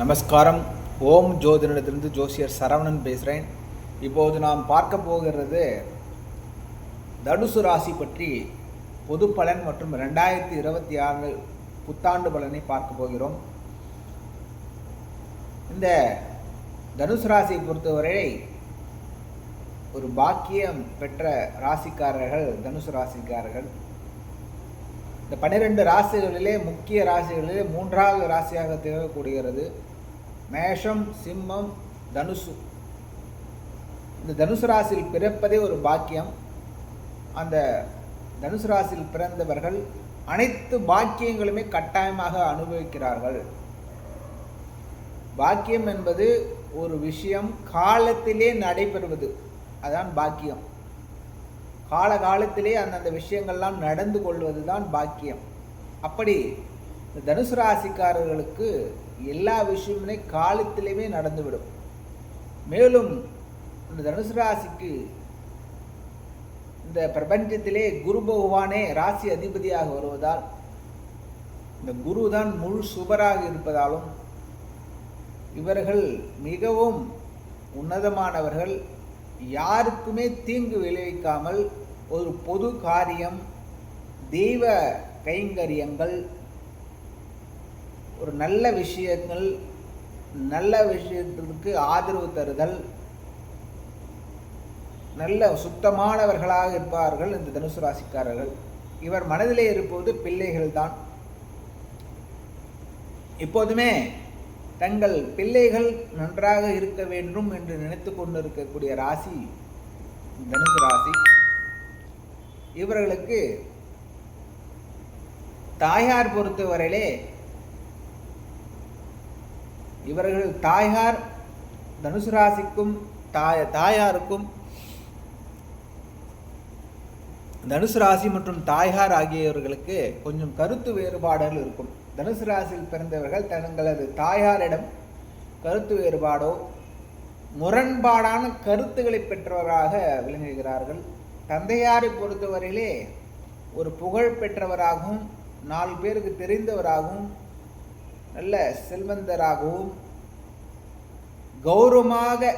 நமஸ்காரம். ஓம் ஜோதிடத்திலிருந்து ஜோசியர் சரவணன் பேசுகிறேன் இப்போது நாம் பார்க்க போகிறது தனுசு ராசி பற்றி பொது பலன் மற்றும் ரெண்டாயிரத்தி இருபத்தி ஆறு புத்தாண்டு பலனை பார்க்க போகிறோம். இந்த தனுசு ராசியை பொறுத்தவரை ஒரு பாக்கியம் பெற்ற ராசிக்காரர்கள் தனுசு ராசிக்காரர்கள். இந்த பன்னிரெண்டு ராசிகளிலே முக்கிய ராசிகளிலே மூன்றாவது ராசியாக திகழக்கூடியது மேஷம் சிம்மம் தனுசு. இந்த தனுசு ராசியில் பிறப்பதே ஒரு பாக்கியம். அந்த தனுசு ராசியில் பிறந்தவர்கள் அனைத்து பாக்கியங்களுமே கட்டாயமாக அனுபவிக்கிறார்கள். பாக்கியம் என்பது ஒரு விஷயம் காலத்திலே நடைபெறுவது. அதான் பாக்கியம். காலகாலத்திலே அந்தந்த விஷயங்கள்லாம் நடந்து கொள்வது தான் பாக்கியம். அப்படி இந்த தனுசு ராசிக்காரர்களுக்கு எல்லா விஷயமுமே காலத்திலேயுமே நடந்துவிடும். மேலும் இந்த தனுசு ராசிக்கு இந்த பிரபஞ்சத்திலே குரு பகவானே ராசி அதிபதியாக வருவதால் இந்த குரு தான் முழு சுபராக இருப்பதாலும் இவர்கள் மிகவும் உன்னதமானவர்கள் யாருக்குமே தீங்கு விளைவிக்காமல் ஒரு பொது காரியம் தெய்வ கைங்கரியங்கள் ஒரு நல்ல விஷயங்கள் நல்ல விஷயத்திற்கு ஆதரவு தருதல் நல்ல சுத்தமானவர்களாக இருப்பார்கள் இந்த தனுசு ராசிக்காரர்கள். இவர் மனதிலே இருப்பது பிள்ளைகள் தான் எப்போதுமே தங்கள் பிள்ளைகள் நன்றாக இருக்க வேண்டும் என்று நினைத்து கொண்டிருக்கக்கூடிய ராசி தனுசு ராசி இவர்களுக்கு தாயார் பொறுத்தவரையிலே இவர்கள் தாயார் தனுசு ராசிக்கும் தாய தாயாருக்கும் தனுசு ராசி மற்றும் தாயார் ஆகியவர்களுக்கு கொஞ்சம் கருத்து வேறுபாடுகள் இருக்கும். தனுசு ராசியில் பிறந்தவர்கள் தங்களது தாயாரிடம் கருத்து வேறுபாடோ முரண்பாடான கருத்துக்களை பெற்றவராக விளங்குகிறார்கள். தந்தையாரை பொறுத்தவரையிலே ஒரு புகழ் பெற்றவராகவும் நாலு பேருக்கு தெரிந்தவராகவும் நல்ல செல்வந்தராகவும் கௌரவமாக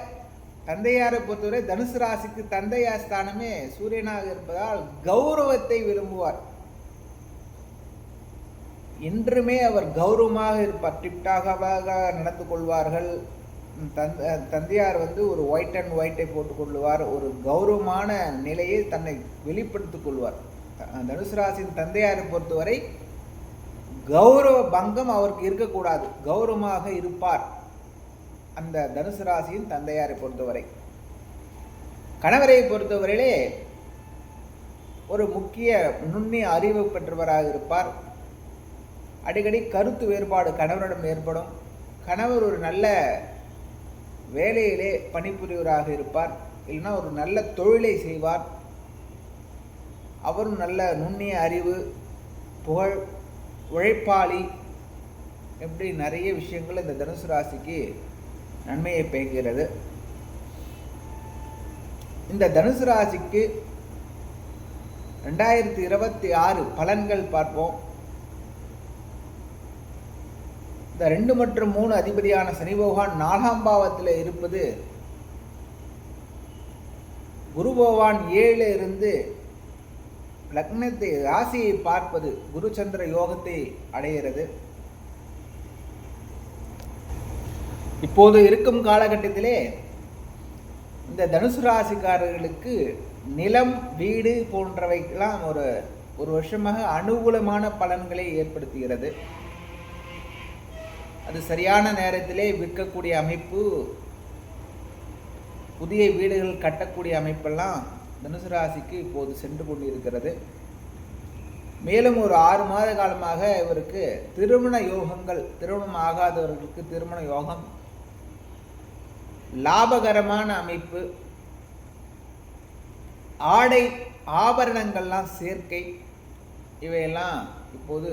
தந்தையாரை பொறுத்தவரை தனுசு ராசிக்கு தந்தையார் ஸ்தானமே சூரியனாக இருப்பதால் கௌரவத்தை விரும்புவார். என்றுமே அவர் கௌரவமாக இருப்பார் டிப்டாகவாக நடந்து கொள்வார்கள் தந் தந்தையார் வந்து ஒரு ஒயிட் அண்ட் ஒயிட்டை போட்டுக்கொள்வார் ஒரு கௌரவமான நிலையை தன்னை வெளிப்படுத்திக் கொள்வார். தனுசு ராசியின் தந்தையாரை பொறுத்தவரை கௌரவ பங்கம் அவருக்கு இருக்கக்கூடாது. கௌரவமாக இருப்பார் அந்த தனுசு ராசியின் தந்தையாரை பொறுத்தவரை. கணவரை பொறுத்தவரையிலே ஒரு முக்கிய நுண்ணிய அறிவு பெற்றவராக இருப்பார். அடிக்கடி கருத்து வேறுபாடு கணவரிடம் ஏற்படும். கணவர் ஒரு நல்ல வேலையிலே பணிபுரிவராக இருப்பார். இல்லைன்னா ஒரு நல்ல தொழிலை செய்வார். அவரும் நல்ல நுண்ணிய அறிவு புகழ் உழைப்பாளி எப்படி நிறைய விஷயங்கள் இந்த தனுசு ராசிக்கு நன்மையை பெய்கிறது இந்த தனுசு ராசிக்கு ரெண்டாயிரத்தி இருபத்தி ஆறு பலன்கள் பார்ப்போம். இந்த ரெண்டு மற்றும் மூணு அதிபதியான சனி பகவான் நாலாம் பாவத்தில் இருப்பது குரு பகவான் ஏழு இருந்து லக்னத்தை ராசியை பார்ப்பது குரு சந்திர யோகத்தை அடைகிறது. இப்போது இருக்கும் காலகட்டத்திலே இந்த தனுசு ராசிக்காரர்களுக்கு நிலம் வீடு போன்றவைக்கெல்லாம் ஒரு ஒரு வருஷமாக அனுகூலமான பலன்களை ஏற்படுத்துகிறது. அது சரியான நேரத்திலே விற்கக்கூடிய அமைப்பு புதிய வீடுகள் கட்டக்கூடிய அமைப்பெல்லாம் தனுசு ராசிக்கு இப்போது சென்று கொண்டிருக்கிறது. மேலும் ஒரு ஆறு மாத காலமாக இவருக்கு திருமண யோகங்கள் திருமணம் ஆகாதவர்களுக்கு திருமண யோகம் லாபகரமான அமைப்பு ஆடை ஆபரணங்கள்லாம் சேர்க்கை இவையெல்லாம் இப்போது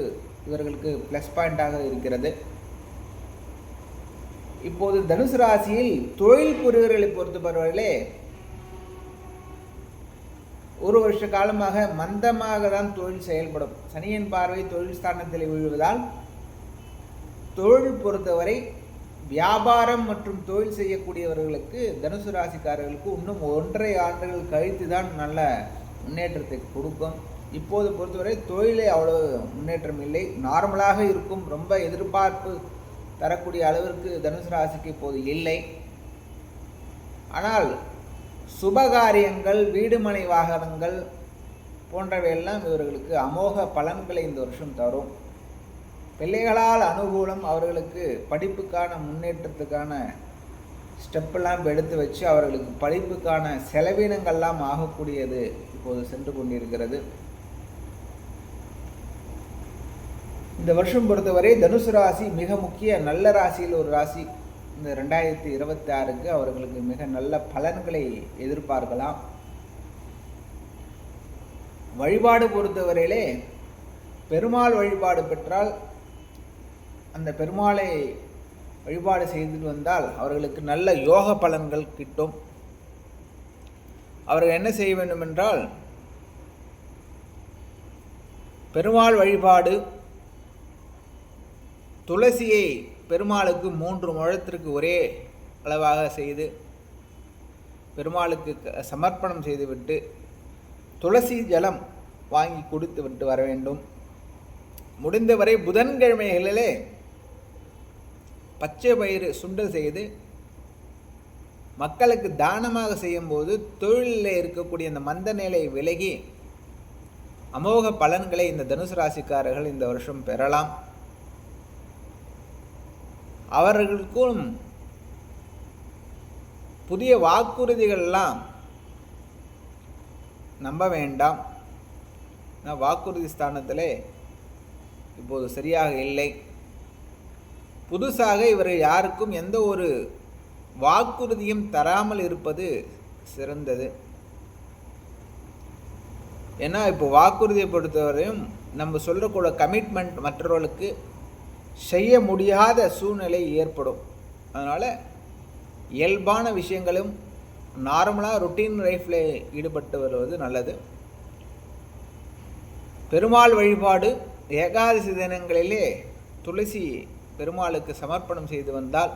இவர்களுக்கு ப்ளஸ் பாயிண்டாக இருக்கிறது. இப்போது தனுசு ராசியில் தொழில் புரிவர்களை பொறுத்தவரையிலே ஒரு வருஷ காலமாக மந்தமாக தான் தொழில் செயல்படும். சனியின் பார்வை தொழில் ஸ்தானத்தில் விழுவதால் தொழில் பொறுத்தவரை வியாபாரம் மற்றும் தொழில் செய்யக்கூடியவர்களுக்கு தனுசு ராசிக்காரர்களுக்கு இன்னும் ஒன்றரை ஆண்டுகள் கழித்து தான் நல்ல முன்னேற்றத்தை கொடுக்கும். இப்போது பொறுத்தவரை தொழிலே அவ்வளவு முன்னேற்றம் இல்லை. நார்மலாக இருக்கும். ரொம்ப எதிர்பார்ப்பு தரக்கூடிய அளவிற்கு தனுசு ராசிக்கு இப்போது இல்லை. ஆனால் சுபகாரியங்கள் வீடுமனை வாகனங்கள் போன்றவையெல்லாம் இவர்களுக்கு அமோக பலன்களை இந்த வருஷம் தரும். பிள்ளைகளால் அனுகூலம் அவர்களுக்கு படிப்புக்கான முன்னேற்றத்துக்கான ஸ்டெப்பெல்லாம் எடுத்து வச்சு அவர்களுக்கு படிப்புக்கான செலவினங்கள்லாம் ஆகக்கூடியது இப்போது சென்று கொண்டிருக்கிறது. இந்த வருஷம் பொறுத்தவரை தனுசு ராசி மிக முக்கிய நல்ல ராசியில் ஒரு ராசி. இந்த ரெண்டாயிரத்தி இருபத்தி ஆறுக்கு அவர்களுக்கு மிக நல்ல பலன்களை எதிர்பார்க்கலாம். வழிபாடு பொறுத்தவரையிலே பெருமாள் வழிபாடு பெற்றால் அந்த பெருமாளை வழிபாடு செய்துட்டு வந்தால் அவர்களுக்கு நல்ல யோக பலன்கள் கிட்டும். அவர்கள் என்ன செய்ய வேண்டும் என்றால் பெருமாள் வழிபாடு துளசியை பெருமாளுக்கு மூன்று முழத்திற்கு ஒரே அளவாக செய்து பெருமாளுக்கு க- சமர்ப்பணம் செய்துவிட்டு துளசி ஜலம் வாங்கி கொடுத்து விட்டு வர வேண்டும். முடிந்தவரை புதன்கிழமைகளிலே பச்சை பயிறு சுண்டல் செய்து மக்களுக்கு தானமாக செய்யும்போது தொழிலில் இருக்கக்கூடிய அந்த மந்த நிலை விலகி அமோக பலன்களை இந்த தனுசு ராசிக்காரர்கள் இந்த வருஷம் பெறலாம். அவர்களுக்கும் புதிய வாக்குறுதிகள்லாம் நம்ப வேண்டாம். நான் வாக்குறுதி ஸ்தானத்திலே இப்போது சரியாக இல்லை. புதுசாக இவர் யாருக்கும் எந்த ஒரு வாக்குறுதியும் தராமல் இருப்பது சிறந்தது. ஏன்னா இப்போ வாக்குறுதியை பொறுத்தவரையும் நம்ம சொல்லக்கூட கமிட்மெண்ட் மற்றவர்களுக்கு செய்ய முடியாத சூழ்நிலை ஏற்படும். அதனால் இயல்பான விஷயங்களும் நார்மலாக ரொட்டீன் லைஃப்பில் ஈடுபட்டு வருவது நல்லது. பெருமாள் வழிபாடு ஏகாதசி தினங்களிலே துளசி பெருமாளுக்கு சமர்ப்பணம் செய்து வந்தால்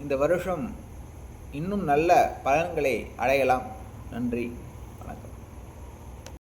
இந்த வருஷம் இன்னும் நல்ல பலன்களை அடையலாம். நன்றி.